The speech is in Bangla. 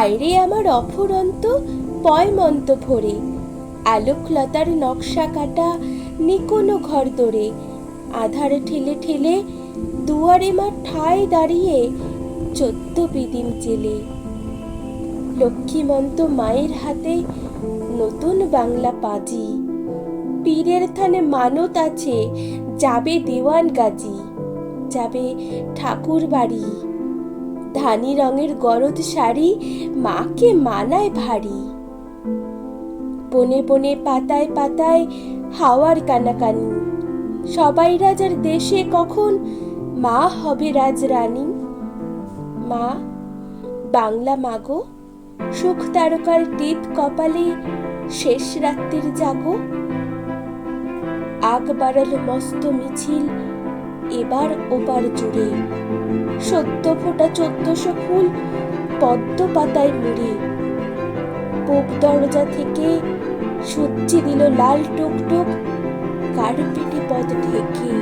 আইরে আমার অফুরন্ত পয়মন্ত ভরে, আলোকলতার নকশা কাটা নিকোনো ঘর দরে, আধার ঠেলে ঠেলে দুয়ারে মা ঠায় দাঁড়িয়ে চোদ্দ বিদিন জেলে। লক্ষ্মীমন্ত মায়ের হাতে নতুন বাংলা পাজি, পীরের থানে মানত আছে যাবে দেওয়ান গাজী, যাবে ঠাকুর বাড়ি ধানি রঙের গরদ শাড়ি, মাকে মানায় ভারী। বনে বনে পাতায় পাতায় হাওয়ার কানাকানি। সবাই রাজার দেশে কখন মা হবে রাজরানী? মা, বাংলা মাগো, সুখ তারকার টিপ কপালে শেষ রাত্রির জাগো। আগ বাড়ালো মস্ত মিছিল, এবার ওপার জুড়ে। সত্য ফোটা চোদ্দশো ফুল পদ্ম পাতায় মুড়ে। পোপ দরজা থেকে সূর্যি দিল লাল টুকটুক, কার্পেটে পদ ঢেকে।